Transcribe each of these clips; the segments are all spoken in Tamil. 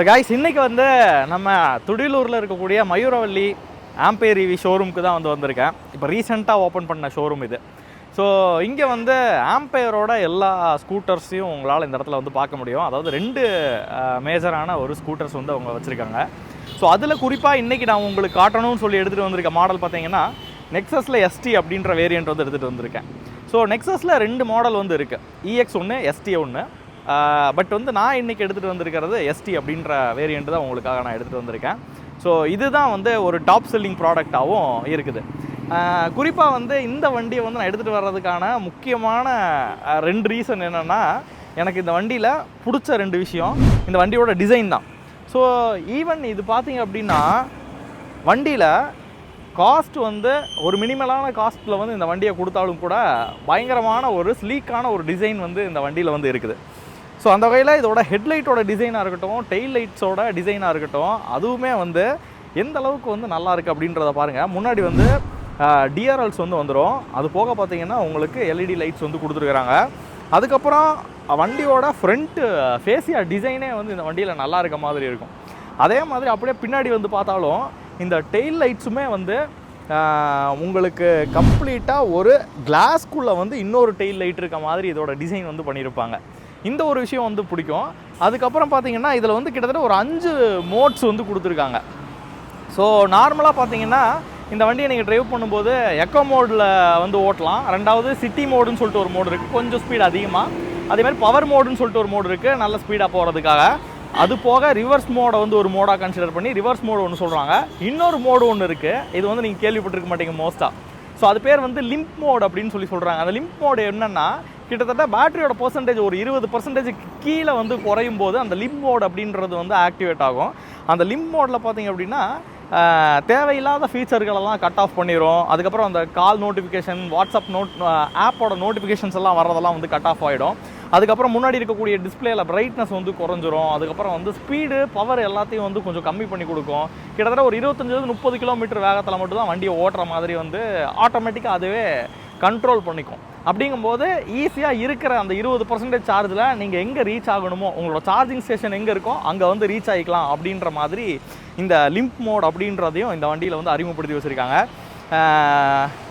ஸோ காய்ஸ் இன்றைக்கி வந்து நம்ம துடிலூரில் இருக்கக்கூடிய மயூரவல்லி ஆம்பேர் இவி ஷோரூமுக்கு தான் வந்து வந்திருக்கேன். இப்போ ரீசெண்டாக ஓப்பன் பண்ண ஷோரூம் இது. ஸோ இங்கே வந்து ஆம்பையரோட எல்லா ஸ்கூட்டர்ஸையும் உங்களால் இந்த இடத்துல வந்து பார்க்க முடியும். அதாவது ரெண்டு மேஜரான ஒரு ஸ்கூட்டர்ஸ் வந்து அவங்க வச்சுருக்காங்க. ஸோ அதில் குறிப்பாக இன்றைக்கி நான் உங்களுக்கு காட்டணும்னு சொல்லி எடுத்துகிட்டு வந்திருக்க மாடல் பார்த்தீங்கன்னா நெக்ஸஸில் எஸ்டி அப்படின்ற வேரியண்ட் வந்து எடுத்துகிட்டு வந்திருக்கேன். ஸோ நெக்ஸஸில் ரெண்டு மாடல் வந்து இருக்குது இஎக்ஸ் ஒன்று எஸ்டி ஒன்று பட் வந்து நான் இன்றைக்கி எடுத்துகிட்டு வந்திருக்கிறது எஸ்டி அப்படின்ற வேரியண்ட் தான் உங்களுக்காக நான் எடுத்துகிட்டு வந்திருக்கேன். ஸோ இதுதான் வந்து ஒரு டாப் செல்லிங் ப்ராடக்டாகவும் இருக்குது. குறிப்பாக வந்து இந்த வண்டியை வந்து நான் எடுத்துகிட்டு வர்றதுக்கான முக்கியமான ரெண்டு ரீசன் என்னென்னா எனக்கு இந்த வண்டியில் பிடிச்ச ரெண்டு விஷயம் இந்த வண்டியோட டிசைன் தான். ஸோ ஈவன் இது பார்த்தீங்க அப்படின்னா வண்டியில் காஸ்ட் வந்து ஒரு மினிமலான காஸ்ட்டில் வந்து இந்த வண்டியை கொடுத்தாலும் கூட பயங்கரமான ஒரு ஸ்லீக்கான ஒரு டிசைன் வந்து இந்த வண்டியில் வந்து இருக்குது. ஸோ அந்த வகையில் இதோட ஹெட்லைட்டோட டிசைனாக இருக்கட்டும் டெயில் லைட்ஸோட டிசைனாக இருக்கட்டும் அதுவுமே வந்து எந்த அளவுக்கு வந்து நல்லா இருக்குது அப்படின்றத பாருங்கள் முன்னாடி வந்து டிஆர்எல்ஸ் வந்து வந்துடும் அது போக பார்த்தீங்கன்னா உங்களுக்கு எல்இடி லைட்ஸ் வந்து கொடுத்துருக்குறாங்க. அதுக்கப்புறம் வண்டியோட ஃப்ரண்ட்டு ஃபேஸியா டிசைனே வந்து இந்த வண்டியில் நல்லா இருக்க மாதிரி இருக்கும். அதே மாதிரி அப்படியே பின்னாடி வந்து பார்த்தாலும் இந்த டெயில் லைட்ஸுமே வந்து உங்களுக்கு கம்ப்ளீட்டாக ஒரு கிளாஸ்க்குள்ளே வந்து இன்னொரு டெயில் லைட் இருக்க மாதிரி இதோட டிசைன் வந்து பண்ணியிருப்பாங்க இந்த ஒரு விஷயம் வந்து பிடிக்கும். அதுக்கப்புறம் பார்த்தீங்கன்னா இதில் வந்து கிட்டத்தட்ட ஒரு அஞ்சு மோட்ஸ் வந்து கொடுத்துருக்காங்க. ஸோ நார்மலாக பார்த்தீங்கன்னா இந்த வண்டியை நீங்கள் ட்ரைவ் பண்ணும்போது எக்கோ மோடில் வந்து ஓட்டலாம். ரெண்டாவது சிட்டி மோடுன்னு சொல்லிட்டு ஒரு மோடு இருக்குது கொஞ்சம் ஸ்பீட் அதிகமாக அதேமாதிரி பவர் மோடுன்னு சொல்லிட்டு ஒரு மோடு இருக்குது நல்ல ஸ்பீடாக போகிறதுக்காக அது போக ரிவர்ஸ் மோடை வந்து ஒரு மோடாக கன்சிடர் பண்ணி ரிவர்ஸ் மோடு ஒன்று சொல்கிறாங்க இன்னொரு மோடு ஒன்று இருக்குது இது வந்து நீங்கள் கேள்விப்பட்டிருக்க மாட்டீங்க மோஸ்ட்டாக ஸோ அது பேர் வந்து லிம்ப் மோட் அப்படின்னு சொல்லி சொல்கிறாங்க அந்த லிம்ப் மோடு என்னென்னா கிட்டத்தட்ட பேட்டரியோட பர்சன்டேஜ் ஒரு இருபது பர்சன்டேஜ் கீழே வந்து குறையும் போது அந்த லிம் மோட் அப்படின்றது வந்து ஆக்டிவேட் ஆகும். அந்த லிம் மோடில் பார்த்தீங்க அப்படின்னா தேவையில்லாத ஃபீச்சர்களெல்லாம் கட் ஆஃப் பண்ணிடும் அதுக்கப்புறம் அந்த கால் நோட்டிஃபிகேஷன் வாட்ஸ்அப் நோட் ஆப்போட நோட்டிஃபிகேஷன்ஸ் எல்லாம் வர்றதெல்லாம் வந்து கட் ஆஃப் ஆகிடும் அதுக்கப்புறம் முன்னாடி இருக்கக்கூடிய டிஸ்பிளேல பிரைட்னஸ் வந்து குறைஞ்சிரும். அதுக்கப்புறம் வந்து ஸ்பீடு பவர் எல்லாத்தையும் வந்து கொஞ்சம் கம்மி பண்ணி கொடுக்கும். கிட்டத்தட்ட ஒரு இருபத்தஞ்சு முப்பது கிலோமீட்டர் வேகத்தில் மட்டும்தான் வண்டியை ஓட்டுற மாதிரி வந்து ஆட்டோமேட்டிக்காக அதுவே கண்ட்ரோல் பண்ணிக்கும். அப்படிங்கும்போது ஈஸியாக இருக்கிற அந்த இருபது பர்சன்டேஜ் சார்ஜில் நீங்கள் எங்கே ரீச் ஆகணுமோ உங்களோட சார்ஜிங் ஸ்டேஷன் எங்கே இருக்கோ அங்கே வந்து ரீச் ஆகிக்கலாம் அப்படின்ற மாதிரி இந்த லிம்ப் மோட் அப்படின்றதையும் இந்த வண்டியில் வந்து அறிமுகப்படுத்தி வச்சுருக்காங்க.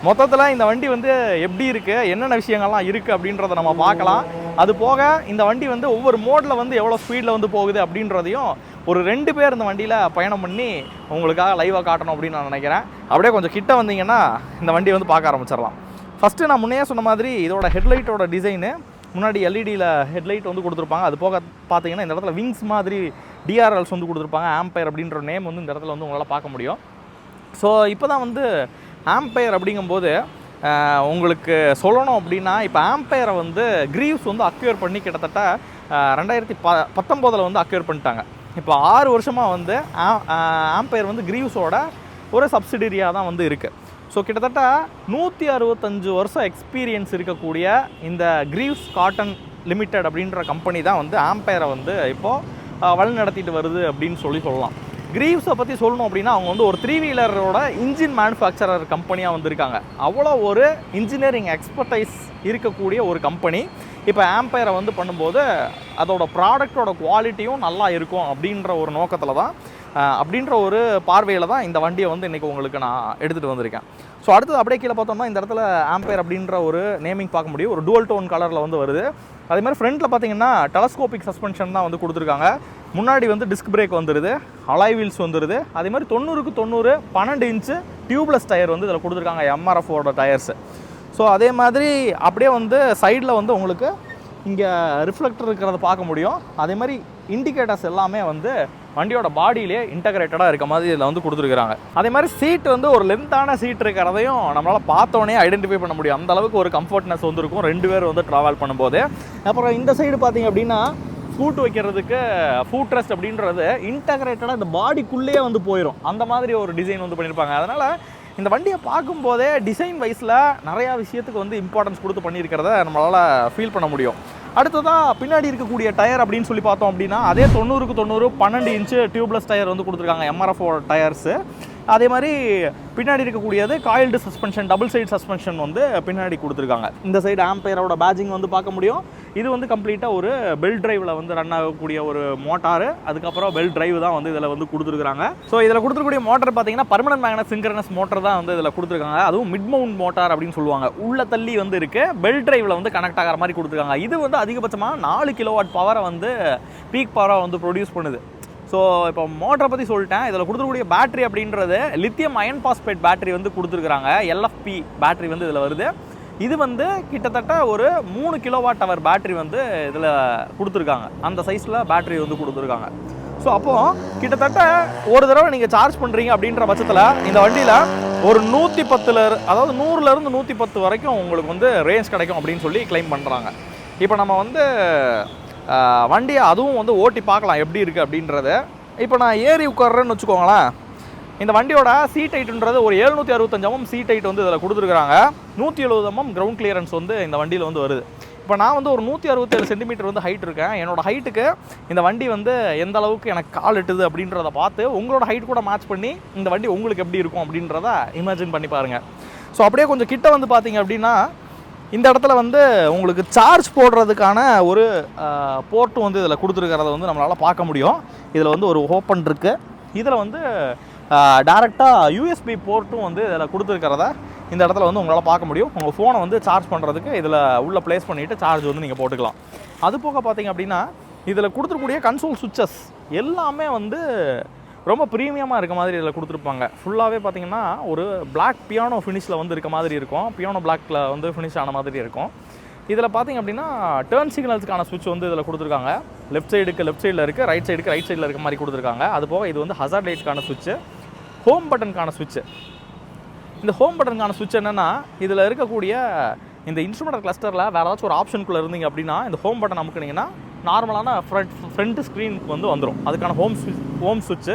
மொத்தத்தில் இந்த வண்டி வந்து எப்படி இருக்குது என்னென்ன விஷயங்கள்லாம் இருக்குது அப்படின்றத நம்ம பார்க்கலாம். அது போக இந்த வண்டி வந்து ஒவ்வொரு மோடில் வந்து எவ்வளோ ஸ்பீடில் வந்து போகுது அப்படின்றதையும் ஒரு ரெண்டு பேர் இந்த வண்டியில் பயணம் பண்ணி உங்களுக்காக லைவாக காட்டணும் அப்படின்னு நான் நினைக்கிறேன். அப்படியே கொஞ்சம் கிட்ட வந்தீங்கன்னா இந்த வண்டியை வந்து பார்க்க ஆரம்பிச்சிடலாம். ஃபஸ்ட்டு நான் முன்னே சொன்ன மாதிரி இதோட ஹெட்லைட்டோட டிசைனு முன்னாடி எல்இடியில் ஹெட்லைட் வந்து கொடுத்துருப்பாங்க. அது போக பார்த்தீங்கன்னா இந்த இடத்துல விங்ஸ் மாதிரி டிஆர்எல்ஸ் வந்து கொடுத்துருப்பாங்க. ஆம்பயர் அப்படின்ற நேம் வந்து இந்த இடத்துல வந்து உங்களால் பார்க்க முடியும். ஸோ இப்போ தான் வந்து ஆம்பயர் அப்படிங்கும்போது உங்களுக்கு சொல்லணும் அப்படின்னா இப்போ ஆம்பயரை வந்து கிரீவ்ஸ் வந்து அக்யூர் பண்ணி கிட்டத்தட்ட ரெண்டாயிரத்தி ப பத்தொம்போதில் வந்து அக்யூர் பண்ணிட்டாங்க. இப்போ ஆறு வருஷமாக வந்து ஆம்பயர் வந்து கிரீவ்ஸோட ஒரு சப்சிடரியாக தான் வந்து இருக்குது ஸோ கிட்டத்தட்ட நூற்றி அறுபத்தஞ்சு வருஷம் எக்ஸ்பீரியன்ஸ் இருக்கக்கூடிய இந்த கிரீவ்ஸ் காட்டன் லிமிடெட் அப்படின்ற கம்பெனி தான் வந்து ஆம்பையரை வந்து இப்போது வழிநடத்திட்டு வருது அப்படின்னு சொல்லி சொல்லலாம். கிரீவ்ஸை பற்றி சொல்லணும் அப்படின்னா அவங்க வந்து ஒரு த்ரீ வீலரோட இன்ஜின் மேனுஃபேக்சரர் கம்பெனியாக வந்திருக்காங்க. அவ்வளோ ஒரு இன்ஜினியரிங் எக்ஸ்பர்டைஸ் இருக்கக்கூடிய ஒரு கம்பெனி இப்போ ஆம்பையரை வந்து பண்ணும்போது அதோட ப்ராடக்டோட குவாலிட்டியும் நல்லா இருக்கும் அப்படின்ற ஒரு நோக்கத்தில் தான் அப்படின்ற ஒரு பார்வையில் தான் இந்த வண்டியை வந்து இன்றைக்கி உங்களுக்கு நான் எடுத்துகிட்டு வந்திருக்கேன். ஸோ அடுத்தது அப்படியே கீழே பார்த்தோம்னா இந்த இடத்துல ஆம்பயர் அப்படின்ற ஒரு நேமிங் பார்க்க முடியும். ஒரு டுவல் டோன் கலரில் வந்து வருது. அதே மாதிரி ஃப்ரண்ட்டில் பார்த்தீங்கன்னா டெலஸ்கோபிக் சஸ்பென்ஷன் தான் வந்து கொடுத்துருக்காங்க. முன்னாடி வந்து டிஸ்க் பிரேக் வந்துடுது அலாய் வீல்ஸ் வந்துடுது அதே மாதிரி தொண்ணூறுக்கு தொண்ணூறு பன்னெண்டு இன்ச்சு டியூப்லெஸ் டயர் வந்து இதில் கொடுத்துருக்காங்க. எம்ஆர்எஃபோட டயர்ஸு ஸோ அதே மாதிரி அப்படியே வந்து சைடில் வந்து உங்களுக்கு இங்கே ரிஃப்ளெக்டர் இருக்கிறத பார்க்க முடியும். அதே மாதிரி இண்டிகேட்டர்ஸ் எல்லாமே வந்து வண்டியோட பாடியிலே இன்டகிரேட்டடாக இருக்க மாதிரி இதில் வந்து கொடுத்துருக்குறாங்க. அதே மாதிரி சீட் வந்து ஒரு லென்த்தான சீட் இருக்கிறதையும் நம்மளால் பார்த்தோன்னே ஐடென்டிஃபை பண்ண முடியும். அந்த அளவுக்கு ஒரு கம்ஃபர்ட்னஸ் வந்துருக்கும். ரெண்டு பேர் வந்து ட்ராவல் பண்ணும்போது. அப்புறம் இந்த சைடு பார்த்தீங்க அப்படின்னா ஃபூட் வைக்கிறதுக்கு ஃபூட் ரெஸ்ட் அப்படின்றது இன்டகிரேட்டடாக இந்த பாடிக்குள்ளேயே வந்து போயிடும் அந்த மாதிரி ஒரு டிசைன் வந்து பண்ணியிருப்பாங்க அதனால் இந்த வண்டியை பார்க்கும்போதே டிசைன் வைஸில் நிறையா விஷயத்துக்கு வந்து இம்பார்ட்டன்ஸ் கொடுத்து பண்ணியிருக்கிறத நம்மளால் ஃபீல் பண்ண முடியும். அடுத்ததாக பின்னாடி இருக்கக்கூடிய டயர் அப்படின்னு சொல்லி பார்த்தோம் அப்படின்னா அதே தொண்ணூறுக்கு தொண்ணூறு பன்னெண்டு இன்ச்சு டியூப்லெஸ் டயர் வந்து கொடுத்துருக்காங்க எம்ஆர்எஃப் டயர்ஸு. அதே மாதிரி பின்னாடி இருக்கக்கூடியது coiled suspension double side suspension வந்து பின்னாடி கொடுத்துருக்காங்க. இந்த சைடு ஆம்பையரோட பேஜிங் வந்து பார்க்க முடியும். இது வந்து கம்ப்ளீட்டாக ஒரு பெல் டிரைவில் வந்து ரன் ஆகக்கூடிய ஒரு மோட்டார். அதுக்கப்புறம் பெல் டிரைவ் தான் வந்து இதில் வந்து கொடுத்துருக்காங்க ஸோ இதில் கொடுத்துருக்கூடிய மோட்டர் பார்த்தீங்கன்னா பர்மனன்ட் மேக்னஸ் சிங்கரனஸ் மோட்டர் தான் வந்து இதில் கொடுத்துருக்காங்க. அதுவும் மிட் மவுண்ட் மோட்டார் அப்படின்னு சொல்லுவாங்க. உள்ள தள்ளி வந்து இருக்குது பெல் டிரைவில் வந்து கனெக்ட் ஆகிற மாதிரி கொடுத்துருக்காங்க. இது வந்து அதிகபட்சமாக நாலு கிலோவாட் பவரை வந்து பீக் பவராக வந்து ப்ரொடியூஸ் பண்ணுது. ஸோ இப்போ மோட்டரை பற்றி சொல்லிட்டேன். இதில் கொடுத்துருக்கூடிய பேட்டரி அப்படின்றது லித்தியம் அயன் பாஸ்பேட் பேட்டரி வந்து கொடுத்துருக்குறாங்க. எல்எஃப்பி பேட்டரி வந்து இதில் வருது. இது வந்து கிட்டத்தட்ட ஒரு மூணு கிலோவாட் ஹவர் பேட்டரி வந்து இதில் கொடுத்துருக்காங்க. அந்த சைஸில் பேட்டரி வந்து கொடுத்துருக்காங்க. ஸோ அப்போது கிட்டத்தட்ட ஒரு தடவை நீங்கள் சார்ஜ் பண்ணுறீங்க அப்படின்ற பட்சத்தில் இந்த வண்டியில் ஒரு நூற்றி பத்தில் அதாவது நூறுலேருந்து நூற்றி பத்து வரைக்கும் உங்களுக்கு வந்து ரேஞ்ச் கிடைக்கும் அப்படின்னு சொல்லி க்ளைம் பண்ணுறாங்க இப்போ நம்ம வந்து வண்டியை அதுவும் வந்து ஓட்டி பார்க்கலாம் எப்படி இருக்குது அப்படின்றத. இப்போ நான் ஏறி உட்கார்றேன்னு வச்சுக்கோங்களேன். இந்த வண்டியோட சீட் ஹைட்டுன்றது ஒரு எழுநூற்றி அறுபத்தஞ்சமும் சீட் ஹைட் வந்து இதில் கொடுத்துருக்காங்க நூற்றி எழுபது எம்எம் கிரவுண்ட் கிளியரன்ஸ் வந்து இந்த வண்டியில் வந்து வருது. இப்போ நான் வந்து ஒரு நூற்றி அறுபத்தேழு சென்டிமீட்டர் வந்து ஹைட் இருக்கேன். என்னோட ஹைட்டுக்கு இந்த வண்டி வந்து எந்த அளவுக்கு எனக்கு கால் எட்டுது அப்படின்றத பார்த்து உங்களோட ஹைட் கூட மேட்ச் பண்ணி இந்த வண்டி உங்களுக்கு எப்படி இருக்கும் அப்படின்றத இமேஜின் பண்ணி பாருங்கள் ஸோ அப்படியே கொஞ்சம் கிட்ட வந்து பார்த்தீங்க அப்படின்னா இந்த இடத்துல வந்து உங்களுக்கு சார்ஜ் போடுறதுக்கான ஒரு போர்ட்டும் வந்து இதில் கொடுத்துருக்கிறத வந்து நம்மளால் பார்க்க முடியும். இதில் வந்து ஒரு ஓப்பன் இருக்குது இதில் வந்து டேரெக்டாக யூஎஸ்பி போர்ட்டும் வந்து இதில் கொடுத்துருக்கிறத இந்த இடத்துல வந்து உங்களால் பார்க்க முடியும். உங்கள் ஃபோனை வந்து சார்ஜ் பண்ணுறதுக்கு இதில் உள்ளே ப்ளேஸ் பண்ணிவிட்டு சார்ஜ் வந்து நீங்கள் போட்டுக்கலாம். அது போக பார்த்தீங்க அப்படின்னா இதில் கொடுத்துருக்கூடிய கன்சோல் சுவிச்சஸ் எல்லாமே வந்து ரொம்ப ப்ரீமியமாக இருக்க மாதிரி இதில் கொடுத்துருப்பாங்க. ஃபுல்லாகவே பார்த்தீங்கன்னா ஒரு பிளாக் பியானோ ஃபினிஷில் வந்து இருக்க மாதிரி இருக்கும். பியானோ பிளாக்கில் வந்து ஃபினிஷ் ஆன மாதிரி இருக்கும். இதில் பார்த்தீங்க அப்படின்னா டேர்ன் சிக்னல்ஸுக்கான சுவிட்ச் வந்து இதில் கொடுத்துருக்காங்க. லெஃப்ட் சைடுக்கு லெஃப்ட் சைடில் இருக்குது ரைட் சைடுக்கு ரைட் சைடில் இருக்க மாதிரி கொடுத்துருக்காங்க. அது போக இது வந்து ஹசார்ட் லைட்ஸ்க்கான சுவிட்சு ஹோம் பட்டனுக்கான சுவிட்சு இந்த ஹோம் பட்டனுக்கான சுவிட்ச் என்னென்னா இதில் இருக்கக்கூடிய இந்த இன்ஸ்ட்ருமெண்டல் கிளஸ்டரில் வேறு ஏதாச்சும் ஒரு ஆப்ஷனுக்குள்ளே இருந்தீங்க அப்படின்னா இந்த ஹோம் பட்டன் அமுக்குனீங்கன்னா நார்மலான ஃப்ரண்ட் ஃப்ரண்ட் ஸ்க்ரீனுக்கு வந்து வந்துடும் அதுக்கான ஹோம் ஸ்விட்ச் ஹோம் சுவிட்சு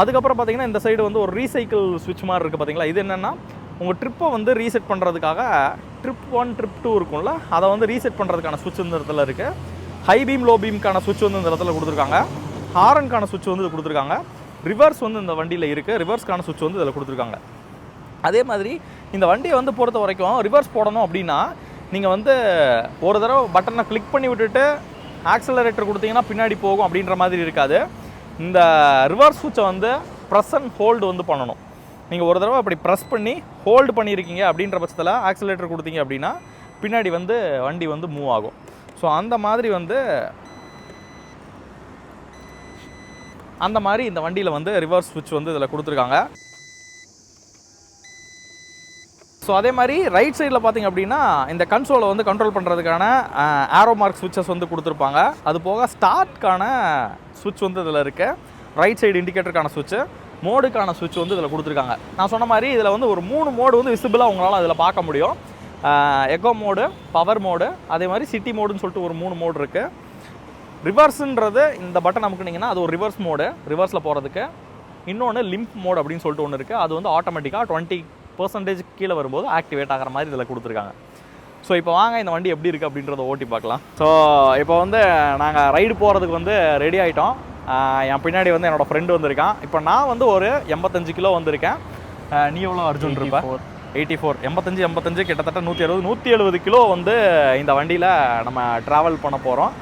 அதுக்கப்புறம் பார்த்தீங்கன்னா இந்த சைடு வந்து ஒரு ரீசைக்கிள் சுவிட்ச் மாதிரி இருக்குது பார்த்தீங்களா இது என்னென்னா உங்கள் ட்ரிப்பை வந்து ரீசெட் பண்ணுறதுக்காக ட்ரிப் ஒன் ட்ரிப் டூ இருக்கும்ல அதை வந்து ரீசெட் பண்ணுறதுக்கான சுவிட்ச் இந்த இடத்துல இருக்குது ஹை பீம் லோ பீம்க்கான சுவிட்ச் வந்து இந்த இடத்துல கொடுத்துருக்காங்க. ஹாரனுக்கான சுவிட்ச் வந்து இது கொடுத்துருக்காங்க. ரிவர்ஸ் வந்து இந்த வண்டியில் இருக்குது ரிவர்ஸ்க்கான சுவிட்ச் வந்து இதில் கொடுத்துருக்காங்க. அதே மாதிரி இந்த வண்டியை வந்து பொறுத்த வரைக்கும் ரிவர்ஸ் போடணும் அப்படின்னா நீங்கள் வந்து ஒரு தடவை பட்டனை கிளிக் பண்ணி விட்டுட்டு ஆக்சலரேட்டர் கொடுத்தீங்கன்னா பின்னாடி போகும் அப்படின்ற மாதிரி இருக்காது. இந்த ரிவர்ஸ் சுவிட்சை வந்து ப்ரெஸ் அண்ட் ஹோல்டு வந்து பண்ணணும். நீங்கள் ஒரு தடவை அப்படி ப்ரெஸ் பண்ணி ஹோல்டு பண்ணியிருக்கீங்க அப்படின்ற பட்சத்தில் ஆக்சலேட்டர் கொடுத்தீங்க அப்படின்னா பின்னாடி வந்து வண்டி வந்து மூவ் ஆகும். ஸோ அந்த மாதிரி வந்து அந்த மாதிரி இந்த வண்டியில் வந்து ரிவர்ஸ் சுவிட்ச் வந்து இதில் கொடுத்துருக்காங்க. ஸோ அதே மாதிரி ரைட் சைடில் பார்த்தீங்க அப்படின்னா இந்த கன்சோலை வந்து கண்ட்ரோல் பண்ணுறதுக்கான ஆரோ மார்க் சுவிட்சஸ் வந்து கொடுத்துருப்பாங்க. அது போக ஸ்டார்ட்கான சுவிட்ச் வந்து இதில் இருக்குது ரைட் சைடு இண்டிகேட்டருக்கான சுவிட்சு மோடுக்கான சுவிட்ச் வந்து இதில் கொடுத்துருக்காங்க. நான் சொன்ன மாதிரி இதில் வந்து ஒரு மூணு மோடு வந்து விசிபிளாக உங்களால் அதில் பார்க்க முடியும். எக்கோ மோடு பவர் மோடு அதே மாதிரி சிட்டி மோடுன்னு சொல்லிட்டு ஒரு மூணு மோடு இருக்குது ரிவர்ஸுன்றது இந்த பட்டன் அமுக்குனிங்கன்னா அது ஒரு ரிவர்ஸ் மோடு ரிவர்ஸில் போகிறதுக்கு இன்னொன்று லிம்ப் மோட் அப்படின்னு சொல்லிட்டு ஒன்று இருக்குது அது வந்து ஆட்டோமேட்டிக்காக டுவெண்ட்டி பர்சன்டேஜ் கீழே வரும்போது ஆக்டிவேட் ஆகிற மாதிரி இதில் கொடுத்துருக்காங்க. ஸோ இப்போ வாங்க இந்த வண்டி எப்படி இருக்குது அப்படின்றத ஓட்டி பார்க்கலாம். ஸோ இப்போ வந்து நாங்கள் ரைடு போகிறதுக்கு வந்து ரெடி ஆகிட்டோம் என் பின்னாடி வந்து என்னோடய ஃப்ரெண்டு வந்திருக்கான். இப்போ நான் வந்து ஒரு எண்பத்தஞ்சு கிலோ வந்திருக்கேன். நீ எவ்வளோ அர்ஜுன் இருப்ப? எயிட்டி ஃபோர் எண்பத்தஞ்சு எண்பத்தஞ்சு கிட்டத்தட்ட நூற்றி அறுபது. நூற்றி எழுபது கிலோ வந்து இந்த வண்டியில் நம்ம ட்ராவல் பண்ண போகிறோம்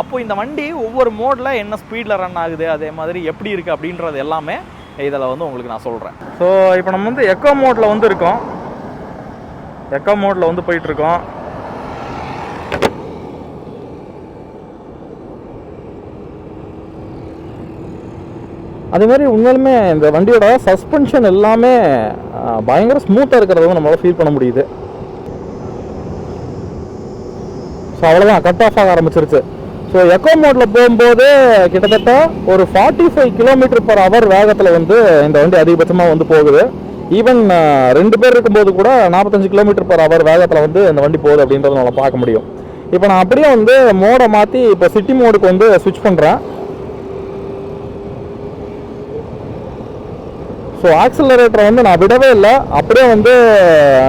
அப்போ இந்த வண்டி ஒவ்வொரு மோடில் என்ன ஸ்பீடில் ரன் ஆகுது அதே மாதிரி எப்படி இருக்குது அப்படின்றது எல்லாமே இதில் வந்து உங்களுக்கு நான் சொல்கிறேன் ஸோ இப்போ நம்ம வந்து எக்கோ மோட்டில் வந்து இருக்கோம். எக்கோ மோட்டில் வந்து போயிட்டுருக்கோம் அதே மாதிரி உண்மையிலுமே இந்த வண்டியோட சஸ்பென்ஷன் எல்லாமே பயங்கர ஸ்மூத்தாக இருக்கிறத நம்மளால் ஃபீல் பண்ண முடியுது. ஸோ அவ்வளோதான் கட் ஆஃப் ஆக ஆரம்பிச்சிருச்சு. ஸோ எக்கோ மோட்டில் போகும்போது கிட்டத்தட்ட ஒரு forty five kilometre per hour வேகத்தில் வந்து இந்த வண்டி அதிகபட்சமாக வந்து போகுது. ஈவன் ரெண்டு பேர் இருக்கும்போது கூட நாற்பத்தஞ்சு கிலோமீட்டர் பர் ஹவர் வேகத்தில் வந்து இந்த வண்டி போகுது அப்படின்றத நம்மளால் பார்க்க முடியும். இப்போ நான் அப்படியே வந்து மோடை மாற்றி இப்போ சிட்டி மோடுக்கு வந்து ஸ்விட்ச் பண்ணுறேன் ஸோ ஆக்சிலரேட்டரை வந்து நான் விடவே இல்லை. அப்படியே வந்து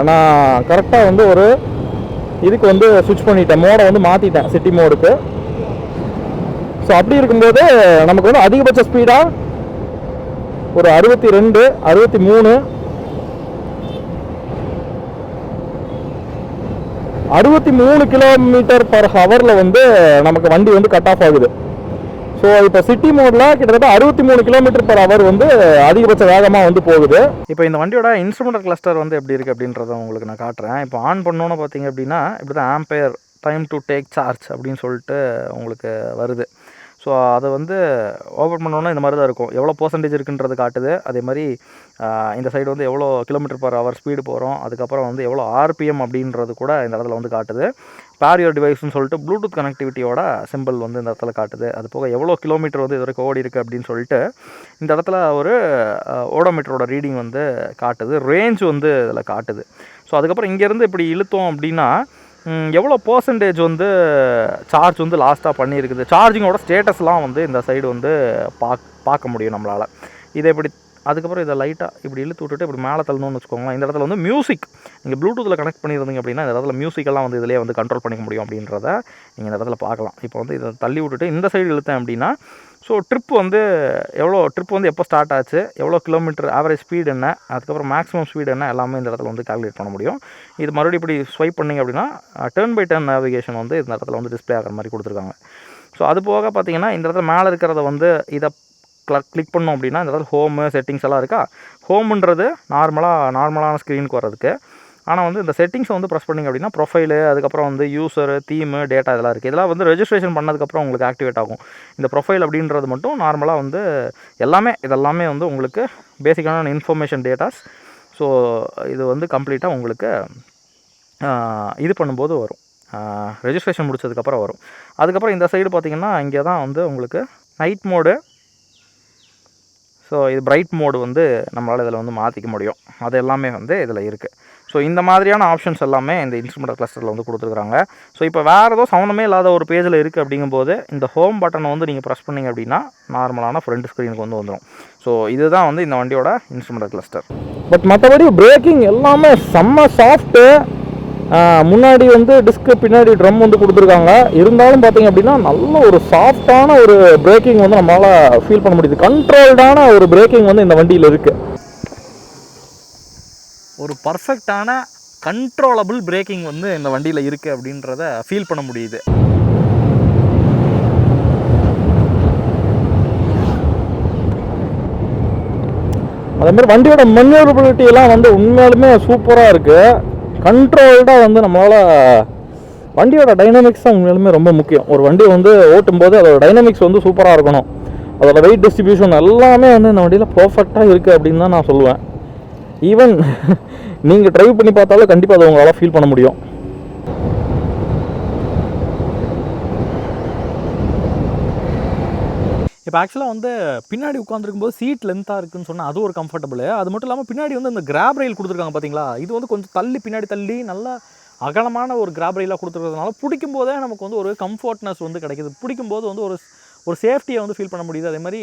நான் கரெக்டாக வந்து ஒரு இதுக்கு வந்து சுவிட்ச் பண்ணிட்டேன். மோடை வந்து மாற்றிட்டேன் சிட்டி மோடுக்கு ஸோ அப்படி இருக்கும்போது நமக்கு வந்து அதிகபட்ச ஸ்பீடாக ஒரு அறுபத்தி ரெண்டு அறுபத்தி மூணு அறுபத்தி மூணு கிலோமீட்டர் பர் ஹவரில் வந்து நமக்கு வண்டி வந்து கட் ஆஃப் ஆகுது. ஸோ இப்போ சிட்டி மோடில் கிட்டத்தட்ட அறுபத்தி மூணு கிலோமீட்டர் பர் ஹவர் வந்து அதிகபட்ச வேகமாக வந்து போகுது. இப்போ இந்த வண்டியோட இன்ஸ்ட்ருமெண்டல் கிளஸ்டர் வந்து எப்படி இருக்குது அப்படின்றத உங்களுக்கு நான் காட்டுறேன். இப்போ ஆன் பண்ணோன்னு பார்த்தீங்க அப்படின்னா இப்படி தான் Ampere time to take charge அப்படின்னு சொல்லிட்டு உங்களுக்கு வருது. ஸோ அதை வந்து ஓப்பன் பண்ணோன்னா இந்த மாதிரி தான் இருக்கும். எவ்வளோ பர்சன்டேஜ் இருக்குன்றது காட்டுது. அதே மாதிரி இந்த சைடு வந்து எவ்வளோ கிலோமீட்டர் பர் ஹவர் ஸ்பீடு போகிறோம் அதுக்கப்புறம் வந்து எவ்வளோ ஆர்பிஎம் அப்படின்றது கூட இந்த இடத்துல வந்து காட்டுது. பேரியர் டிவைஸ்னு சொல்லிட்டு ப்ளூடூத் கனெக்டிவிட்டியோட சிம்பிள் வந்து இந்த இடத்துல காட்டுது. அது போக எவ்வளோ கிலோமீட்டர் வந்து இது வரைக்கும் ஓடி இருக்குது அப்படின்னு சொல்லிட்டு இந்த இடத்துல ஒரு ஓடோமீட்டரோட ரீடிங் வந்து காட்டுது. ரேஞ்ச் வந்து இதில் காட்டுது. ஸோ அதுக்கப்புறம் இங்கேருந்து இப்படி இழுத்தோம் அப்படின்னா எவ்வளோ பர்சன்டேஜ் வந்து சார்ஜ் வந்து லாஸ்ட்டாக பண்ணியிருக்குது? சார்ஜிங்கோட ஸ்டேட்டஸ்லாம் வந்து இந்த சைடு வந்து பாக் பார்க்க முடியும் நம்மளால். இதை இப்படி அதுக்கப்புறம் இதை லைட்டாக இப்படி இழுத்து விட்டுட்டு இப்படி மேலே தள்ளணும்னு வச்சுக்கோங்களேன் இந்த இடத்துல வந்து மியூசிக் நீங்கள் ப்ளூடூத்தில் கனெக்ட் பண்ணியிருந்தீங்க அப்படின்னா இந்த இடத்துல மியூசிக்கெல்லாம் வந்து இதிலே வந்து கண்ட்ரோல் பண்ணிக்க முடியும் அப்படின்றத நீங்கள் இந்த இடத்துல பார்க்கலாம். இப்போ வந்து இதை தள்ளி விட்டுட்டு இந்த சைடு இழுத்தேன் அப்படின்னா ஸோ ட்ரிப் வந்து எவ்வளோ ட்ரிப் வந்து எப்போ ஸ்டார்ட் ஆச்சு எவ்வளோ கிலோமீட்டர் ஆவரேஜ் ஸ்பீடு என்ன அதுக்கப்புறம் மேக்ஸிமம் ஸ்பீடு என்ன எல்லாமே இந்த இடத்துல வந்து கால்குலேட் பண்ண முடியும். இது மறுபடியும் இப்படி ஸ்வைப் பண்ணிங்க அப்படின்னா டேர்ன் பை டேர்ன் நேவிகேஷன் வந்து இந்த இடத்துல வந்து டிஸ்ப்ளே ஆகிற மாதிரி கொடுத்துருக்காங்க. ஸோ அது போக பார்த்தீங்கன்னா இந்த இடத்துல மேலே இருக்கிறத வந்து இதை கிளக் கிளிக் பண்ணோம் அப்படின்னா இந்த இடத்துல ஹோமு செட்டிங்ஸ் எல்லாம் இருக்கா? ஹோமுன்றது நார்மலாக நார்மலான ஸ்க்ரீனுக்கு வர்றதுக்கு ஆனால் வந்து இந்த செட்டிங்ஸை வந்து ப்ரெஸ் பண்ணிங்க அப்படின்னா ப்ரொஃபைலு அதுக்கப்புறம் வந்து யூசர் தீமு டேட்டா இதெல்லாம் இருக்குது இதெல்லாம் வந்து ரெஜிஸ்ட்ரேஷன் பண்ணதுக்கப்புறம் உங்களுக்கு ஆக்டிவேட் ஆகும். இந்த ப்ரொஃபைல் அப்படின்றது மட்டும் நார்மலாக வந்து எல்லாமே இதெல்லாமே வந்து உங்களுக்கு பேசிக்கான இன்ஃபர்மேஷன் டேட்டாஸ் ஸோ இது வந்து கம்ப்ளீட்டாக உங்களுக்கு இது பண்ணும்போது வரும். ரெஜிஸ்ட்ரேஷன் முடிச்சதுக்கப்புறம் வரும். அதுக்கப்புறம் இந்த சைடு பார்த்தீங்கன்னா இங்கே தான் வந்து உங்களுக்கு நைட் மோடு ஸோ இது பிரைட் மோடு வந்து நம்மளால் இதில் வந்து மாற்றிக்க முடியும். அது எல்லாமே வந்து இதில் இருக்குது ஸோ இந்த மாதிரியான ஆப்ஷன்ஸ் எல்லாமே இந்த இன்ஸ்ட்ருமெண்ட் கிளஸ்டரில் வந்து கொடுத்துருக்காங்க ஸோ இப்போ வேறு ஏதோ சம்மந்தமே இல்லாத ஒரு பேஜில் இருக்குது அப்படிங்கும்போது இந்த ஹோம் பட்டனை வந்து நீங்கள் ப்ரெஸ் பண்ணிங்க அப்படின்னா நார்மலான ஃப்ரண்ட் ஸ்க்ரீனுக்கு வந்து வந்துடும் ஸோ இதுதான் வந்து இந்த வண்டியோட இன்ஸ்ட்ருமெண்ட் கிளஸ்டர் பட் மற்றபடி பிரேக்கிங் எல்லாமே செம்ம சாஃப்ட்டு முன்னாடி வந்து டிஸ்க்கு பின்னாடி ட்ரம் வந்து கொடுத்துருக்காங்க. இருந்தாலும் பார்த்தீங்க அப்படின்னா நல்ல ஒரு சாஃப்டான ஒரு பிரேக்கிங் வந்து நம்மளால் ஃபீல் பண்ண முடியுது. கண்ட்ரோல்டான ஒரு பிரேக்கிங் வந்து இந்த வண்டியில் இருக்குது ஒரு பர்ஃபெக்டான கண்ட்ரோலபிள் பிரேக்கிங் வந்து இந்த வண்டியில் இருக்குது அப்படின்றத ஃபீல் பண்ண முடியுது. அதே மாதிரி வண்டியோட எல்லாம் வந்து உண்மையாலுமே சூப்பராக இருக்குது கண்ட்ரோல்டாக வந்து நம்மளால் வண்டியோட டைனமிக்ஸ் தான் உண்மையாலுமே ரொம்ப முக்கியம். ஒரு வண்டி வந்து ஓட்டும்போது அதோட டைனமிக்ஸ் வந்து சூப்பராக இருக்கணும். அதோட வெயிட் டிஸ்ட்ரிபியூஷன் எல்லாமே வந்து இந்த வண்டியில் பர்ஃபெக்டாக இருக்குது அப்படின்னு தான் நான் சொல்லுவேன். ஈவன் நீங்கள் ட்ரைவ் பண்ணி பார்த்தாலும் கண்டிப்பாக அதை உங்களால் ஃபீல் பண்ண முடியும். இப்போ ஆக்சுவலாக வந்து பின்னாடி உட்காந்துருக்கும் போது சீட் லென்த்தாக இருக்குன்னு சொன்னால் அது ஒரு கம்ஃபர்டபுள் அது மட்டும் இல்லாமல் பின்னாடி வந்து இந்த கிராப் ரயில் கொடுத்துருக்காங்க பார்த்தீங்களா இது வந்து கொஞ்சம் தள்ளி பின்னாடி தள்ளி நல்லா அகலமான ஒரு கிராப் ரயிலாக கொடுத்துருக்கிறதுனால பிடிக்கும் போதே நமக்கு வந்து ஒரு கம்ஃபர்ட்னஸ் வந்து கிடைக்குது. பிடிக்கும் போது வந்து ஒரு ஒரு சேஃப்டியை வந்து ஃபீல் பண்ண முடியுது. அதே மாதிரி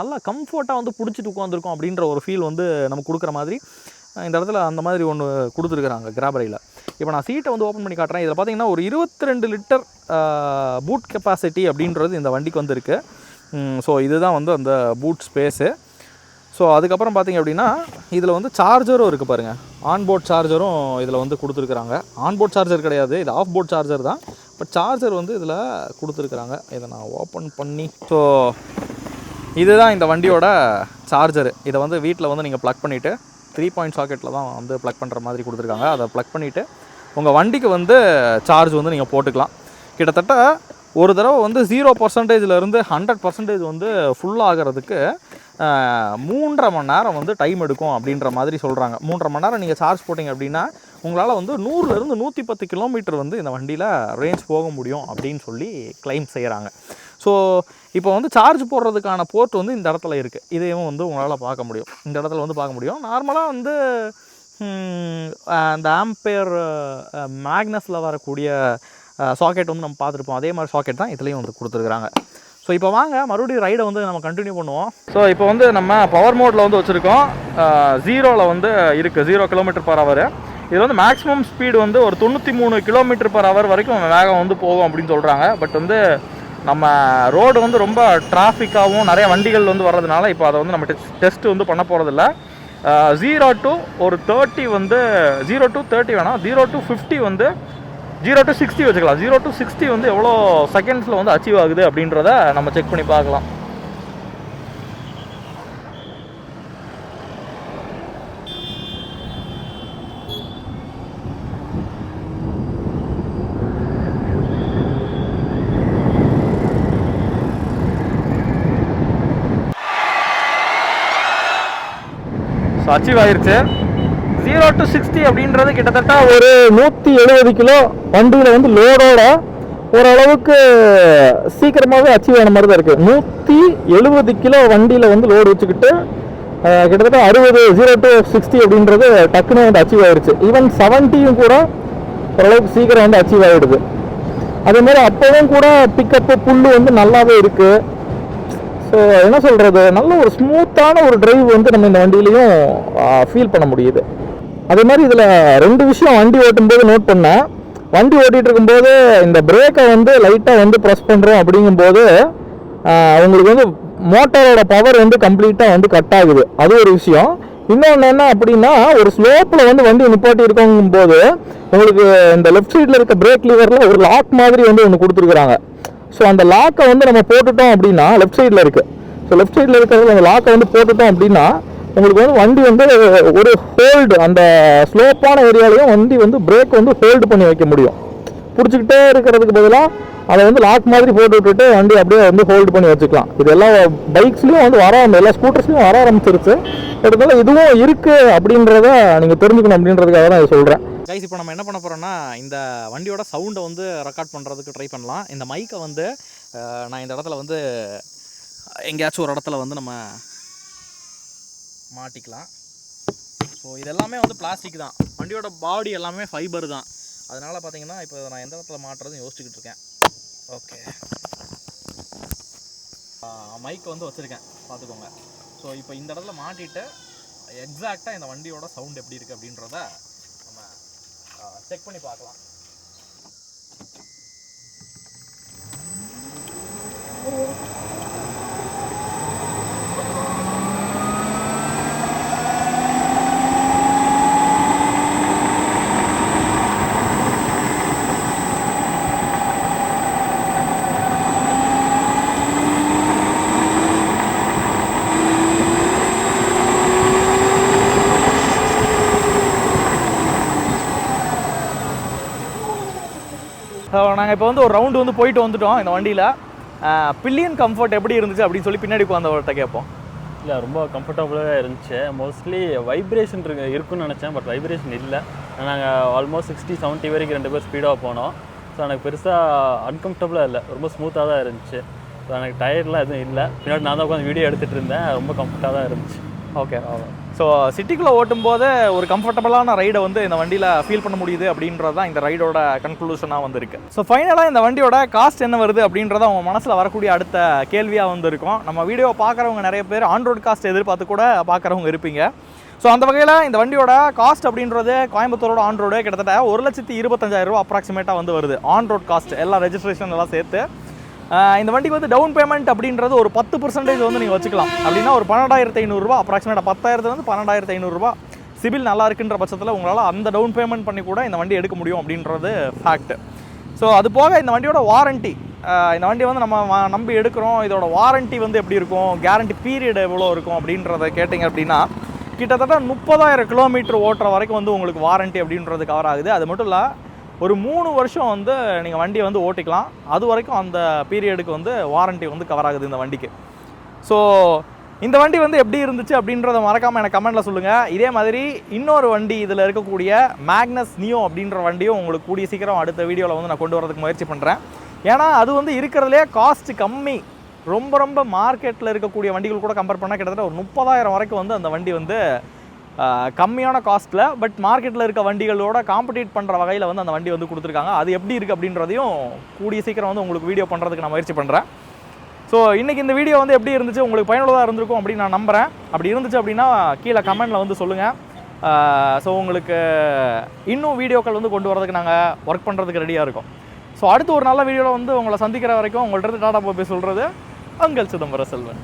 நல்லா கம்ஃபர்ட்டாக வந்து பிடிச்சிட்டு உட்காந்துருக்கோம் அப்படின்ற ஒரு ஃபீல் வந்து நமக்கு கொடுக்குற மாதிரி இந்த இடத்துல அந்த மாதிரி ஒன்று கொடுத்துருக்குறாங்க கிராப் ரயிலில் இப்போ நான் சீட்டை வந்து ஓப்பன் பண்ணி காட்டுறேன். இதில் பார்த்தீங்கன்னா ஒரு இருபத்தி ரெண்டு லிட்டர் பூட் கெப்பாசிட்டி அப்படின்றது இந்த வண்டிக்கு வந்து இருக்குது ஸோ இதுதான் வந்து அந்த பூட் ஸ்பேஸு ஸோ அதுக்கப்புறம் பார்த்தீங்க அப்படின்னா இதில் வந்து சார்ஜரும் இருக்குது பாருங்கள் ஆன்போர்ட் சார்ஜரும் இதில் வந்து கொடுத்துருக்குறாங்க. ஆன்போர்ட் சார்ஜர் கிடையாது இது ஆஃப் போர்ட் சார்ஜர் தான். பட் சார்ஜர் வந்து இதில் கொடுத்துருக்குறாங்க. இதை நான் ஓப்பன் பண்ணி ஸோ இதுதான் இந்த வண்டியோட சார்ஜர் இதை வந்து வீட்டில் வந்து நீங்கள் ப்ளக் பண்ணிவிட்டு த்ரீ பாயிண்ட் சாக்கெட்டில் தான் வந்து ப்ளக் பண்ணுற மாதிரி கொடுத்துருக்காங்க. அதை ப்ளக் பண்ணிவிட்டு உங்கள் வண்டிக்கு வந்து சார்ஜ் வந்து நீங்கள் போட்டுக்கலாம். கிட்டத்தட்ட ஒரு தடவை வந்து ஜீரோ பர்சன்டேஜ்லேருந்து ஹண்ட்ரட் பர்சன்டேஜ் வந்து ஃபுல்லாகிறதுக்கு மூன்றரை மணி நேரம் வந்து டைம் எடுக்கும் அப்படின்ற மாதிரி சொல்கிறாங்க மூன்றரை மணி நேரம் நீங்கள் சார்ஜ் போட்டிங்க அப்படின்னா உங்களால் வந்து நூறுலேருந்து நூற்றி பத்து கிலோமீட்டர் வந்து இந்த வண்டியில் ரேஞ்ச் போக முடியும் அப்படின்னு சொல்லி கிளைம் செய்கிறாங்க ஸோ இப்போ வந்து சார்ஜ் போடுறதுக்கான போர்ட் வந்து இந்த இடத்துல இருக்குது இதையும் வந்து உங்களால் பார்க்க முடியும். இந்த இடத்துல வந்து பார்க்க முடியும். நார்மலாக வந்து அந்த ஆம்பேர் மேக்னஸில் வரக்கூடிய சாக்கெட் வந்து நம்ம பார்த்துருப்போம். அதே மாதிரி சாக்கெட் தான் இதுலேயும் வந்து கொடுத்துருக்குறாங்க. ஸோ இப்போ வாங்க மறுபடியும் ரைடை வந்து நம்ம கண்டினியூ பண்ணுவோம். ஸோ இப்போ வந்து நம்ம பவர் மோட்டில் வந்து வச்சுருக்கோம். ஜீரோவில் வந்து இருக்குது ஜீரோ கிலோமீட்டர் பர் ஹவர் இது வந்து மேக்ஸிமம் ஸ்பீடு வந்து ஒரு தொண்ணூற்றி மூணு கிலோமீட்டர் பர் ஹவர் வரைக்கும் வேகம் வந்து போகும் அப்படின்னு சொல்கிறாங்க பட் வந்து நம்ம ரோடு வந்து ரொம்ப டிராஃபிக்காகவும் நிறைய வண்டிகள் வந்து வர்றதுனால இப்போ அதை வந்து நம்ம டெஸ்ட் வந்து பண்ண போகிறதில்ல ஜீரோ டு ஒரு தேர்ட்டி வந்து ஜீரோ டு தேர்ட்டி வேணாம். ஜீரோ டு ஃபிஃப்டி வந்து ஜீரோ டு சிக்ஸ்டி வச்சுக்கலாம். ஜீரோ டு சிக்ஸ்டி வந்து எவ்வளோ செகண்ட்ஸில் வந்து அச்சீவ் ஆகுது அப்படின்றத நம்ம செக் பண்ணி பார்க்கலாம். ஸோ அச்சீவ் ஆயிருச்சு. ஜீரோ டு சிக்ஸ்டி அப்படின்றது கிட்டத்தட்ட ஒரு நூற்றி எழுபது கிலோ வண்டியில் வந்து லோடோட ஓரளவுக்கு சீக்கிரமாகவே அச்சீவ் ஆன மாதிரி தான் இருக்குது நூற்றி எழுபது கிலோ வண்டியில் வந்து லோடு வச்சுக்கிட்டு கிட்டத்தட்ட அறுபது ஜீரோ டு சிக்ஸ்டி அப்படின்றது டக்குன்னு வந்து அச்சீவ் ஆயிடுச்சு ஈவன் செவன்ட்டியும் கூட ஓரளவுக்கு சீக்கிரம் வந்து அச்சீவ் ஆகிடுது அதே மாதிரி அப்போவும் கூட பிக்கப்பு புல்லு வந்து நல்லாவே இருக்குது ஸோ என்ன சொல்கிறது நல்ல ஒரு ஸ்மூத்தான ஒரு டிரைவ் வந்து நம்ம இந்த வண்டியிலையும் ஃபீல் பண்ண முடியுது. அதே மாதிரி இதில் ரெண்டு விஷயம் வண்டி ஓட்டும்போது நோட் பண்ணேன். வண்டி ஓட்டிகிட்டு இருக்கும்போது இந்த பிரேக்கை வந்து லைட்டாக வந்து ப்ரெஸ் பண்ணுறோம் அப்படிங்கும்போது உங்களுக்கு வந்து மோட்டாரோட பவர் வந்து கம்ப்ளீட்டாக வந்து கட் ஆகுது. அது ஒரு விஷயம். இன்னொன்று என்ன அப்படின்னா ஒரு ஸ்லோப்பில் வந்து வண்டி நிப்பாட்டி இருக்கோங்கும் போது உங்களுக்கு இந்த லெஃப்ட் சைடில் இருக்க பிரேக் லீவரில் ஒரு லாக் மாதிரி வந்து ஒன்று கொடுத்துருக்குறாங்க. ஸோ அந்த லாக்கை வந்து நம்ம போட்டுட்டோம் அப்படின்னா லெஃப்ட் சைடில் இருக்குது ஸோ லெஃப்ட் சைடில் இருக்கிறது அந்த லாக்கை வந்து போட்டுட்டோம் அப்படின்னா உங்களுக்கு வந்து வண்டி வந்து ஒரு ஹோல்டு அந்த ஸ்லோப்பான ஏரியாலையும் வண்டி வந்து பிரேக் வந்து ஹோல்டு பண்ணி வைக்க முடியும். பிடிச்சிக்கிட்டே இருக்கிறதுக்கு பதிலாக அதை வந்து லாக் மாதிரி போட்டு விட்டுட்டு வண்டி அப்படியே வந்து ஹோல்டு பண்ணி வச்சுக்கலாம். இது எல்லா பைக்ஸ்லையும் வந்து வர எல்லா ஸ்கூட்டர்ஸ்லையும் வர ஆரம்பிச்சிருச்சு. இருந்தாலும் இதுவும் இருக்குது அப்படின்றத நீங்கள் தெரிஞ்சுக்கணும் அப்படின்றதுக்காக தான் இதை சொல்கிறேன் கைஸ் இப்போ நம்ம என்ன பண்ண போகிறோம்னா இந்த வண்டியோட சவுண்டை வந்து ரெக்கார்ட் பண்ணுறதுக்கு ட்ரை பண்ணலாம். இந்த மைக்கை வந்து நான் இந்த இடத்துல வந்து எங்கேயாச்சும் ஒரு இடத்துல வந்து நம்ம மாட்டிக்கலாம். ஸோ இதெல்லாமே வந்து பிளாஸ்டிக் தான். வண்டியோட பாடி எல்லாமே ஃபைபர் தான். அதனால் பார்த்தீங்கன்னா இப்போ நான் எந்த இடத்துல மாட்டுறதுன்னு யோசிச்சுக்கிட்டு இருக்கேன். ஓகே மைக் வந்து வச்சுருக்கேன். பார்த்துக்கோங்க ஸோ இப்போ இந்த இடத்துல மாட்டிட்டு எக்ஸாக்டாக இந்த வண்டியோட சவுண்ட் எப்படி இருக்குது அப்படின்றத நம்ம செக் பண்ணி பார்க்கலாம். நாங்கள் இப்போ வந்து ஒரு ரவுண்டு வந்து போயிட்டு வந்துட்டோம் இந்த வண்டியில். பில்லியன் கம்ஃபர்ட் எப்படி இருந்துச்சு அப்படின்னு சொல்லி பின்னாடி உட்காந்தவர்கிட்ட கேட்போம். இல்லை ரொம்ப கம்ஃபர்டபுளாக இருந்துச்சு. மோஸ்ட்லி வைப்ரேஷன் இருக்கு இருக்குன்னு நினச்சேன் பட் வைப்ரேஷன் இல்லை. நாங்கள் ஆல்மோஸ்ட் சிக்ஸ்டி செவன்ட்டி வரைக்கும் ரெண்டு பேர் ஸ்பீடாக போனோம். ஸோ எனக்கு பெருசாக அன்கம்ஃபர்டபுளாக இல்லை. ரொம்ப ஸ்மூத்தாக தான் இருந்துச்சு. ஸோ எனக்கு டயர்ட்லாம் எதுவும் இல்லை. பின்னாடி நான் தான் உட்காந்து வீடியோ எடுத்துகிட்டு இருந்தேன். ரொம்ப கம்ஃபர்ட்டாக தான் இருந்துச்சு. ஓகே ஸோ சிட்டிக்குள்ளே ஓட்டும்போது ஒரு கம்ஃபர்டபுளான ரைடை வந்து இந்த வண்டியில் ஃபீல் பண்ண முடியுது அப்படின்றது தான் இந்த ரைடோட கன்க்ளூஷனாக வந்திருக்கு. ஸோ ஃபைனலாக இந்த வண்டியோட காஸ்ட் என்ன வருது அப்படின்றத அவங்க மனசில் வரக்கூடிய அடுத்த கேள்வியாக வந்திருக்கும். நம்ம வீடியோ பார்க்குறவங்க நிறைய பேர் ஆன்ரோட் காஸ்ட் எதிர்பார்த்து கூட பார்க்குறவங்க இருப்பீங்க. ஸோ அந்த வகையில் இந்த வண்டியோட காஸ்ட் அப்படின்றது கோயம்புத்தூரோட ஆன் ரோடு கிட்டத்தட்ட ஒரு லட்சத்தி இருபத்தஞ்சாயிரம் ரூபா அப்ராக்சிமேட்டாக வந்து வருது. ஆன் ரோட் காஸ்ட் எல்லா ரெஜிஸ்ட்ரேஷன் எல்லாம் சேர்த்து. இந்த வண்டிக்கு வந்து டவுன் பேமெண்ட் அப்படின்றது ஒரு பத்து பர்சன்டேஜ் வந்து நீங்கள் வச்சுக்கலாம். அப்படின்னா ஒரு பன்னெண்டாயிரத்து ஐநூறுரூவா அப்ராக்சிமேட்டாக பத்தாயிரத்துலேருந்து பன்னெண்டாயிரத்து ஐநூறுரூவா. சிபில் நல்லா இருக்குன்ற பட்சத்தில் உங்களால் அந்த டவுன் பேமெண்ட் பண்ணி கூட இந்த வண்டி எடுக்க முடியும் அப்படின்றது ஃபேக்ட் ஸோ அது போக இந்த வண்டியோட வாரண்ட்டி இந்த வண்டி வந்து நம்ம நம்பி எடுக்கிறோம். இதோட வாரண்ட்டி வந்து எப்படி இருக்கும்? கேரண்டி பீரியட் எவ்வளோ இருக்கும் அப்படின்றத கேட்டிங்க அப்படின்னா கிட்டத்தட்ட முப்பதாயிரம் கிலோமீட்டர் ஓட்டுற வரைக்கும் வந்து உங்களுக்கு வாரண்ட்டி அப்படின்றது கவர் ஆகுது. அது மட்டும் இல்லை ஒரு மூணு வருஷம் வந்து நீங்கள் வண்டியை வந்து ஓட்டிக்கலாம். அது வரைக்கும் அந்த பீரியடுக்கு வந்து வாரண்ட்டி வந்து கவர் ஆகுது இந்த வண்டிக்கு. ஸோ இந்த வண்டி வந்து எப்படி இருந்துச்சு அப்படின்றத மறக்காமல் எனக்கு கமெண்ட்டில் சொல்லுங்கள் இதே மாதிரி இன்னொரு வண்டி இதில் இருக்கக்கூடிய மேக்னஸ் நியோ அப்படின்ற வண்டியும் உங்களுக்கு கூடிய சீக்கிரம் அடுத்த வீடியோவில் வந்து நான் கொண்டு வரதுக்கு முயற்சி பண்ணுறேன் ஏன்னா அது வந்து இருக்கிறதுலே காஸ்ட் கம்மி. ரொம்ப ரொம்ப மார்க்கெட்டில் இருக்கக்கூடிய வண்டிகள் கூட கம்பேர் பண்ணால் கிட்டத்தட்ட ஒரு முப்பதாயிரம் வரைக்கும் வந்து அந்த வண்டி வந்து கம்மியான காஸ்ட்டில் பட் மார்க்கெட்டில் இருக்க வண்டிகளோட காம்படிட் பண்ணுற வகையில் வந்து அந்த வண்டி வந்து கொடுத்துருக்காங்க. அது எப்படி இருக்குது அப்படின்றதையும் கூடிய சீக்கிரம் வந்து உங்களுக்கு வீடியோ பண்ணுறதுக்கு நான் முயற்சி பண்ணுறேன் ஸோ இன்றைக்கி இந்த வீடியோ வந்து எப்படி இருந்துச்சு? உங்களுக்கு பயனுள்ளதாக இருந்திருக்கும் அப்படின்னு நான் நம்புகிறேன் அப்படி இருந்துச்சு அப்படின்னா கீழே கமெண்ட்டில் வந்து சொல்லுங்கள் ஸோ உங்களுக்கு இன்னும் வீடியோக்கள் வந்து கொண்டு வரதுக்கு நாங்கள் ஒர்க் பண்ணுறதுக்கு ரெடியாக இருக்கோம். ஸோ அடுத்து ஒரு நல்ல வீடியோவில் வந்து உங்களை சந்திக்கிற வரைக்கும் உங்கள்கிட்ட டாடா போய் சொல்கிறது அங்கல் சிதம்பர செல்வன்.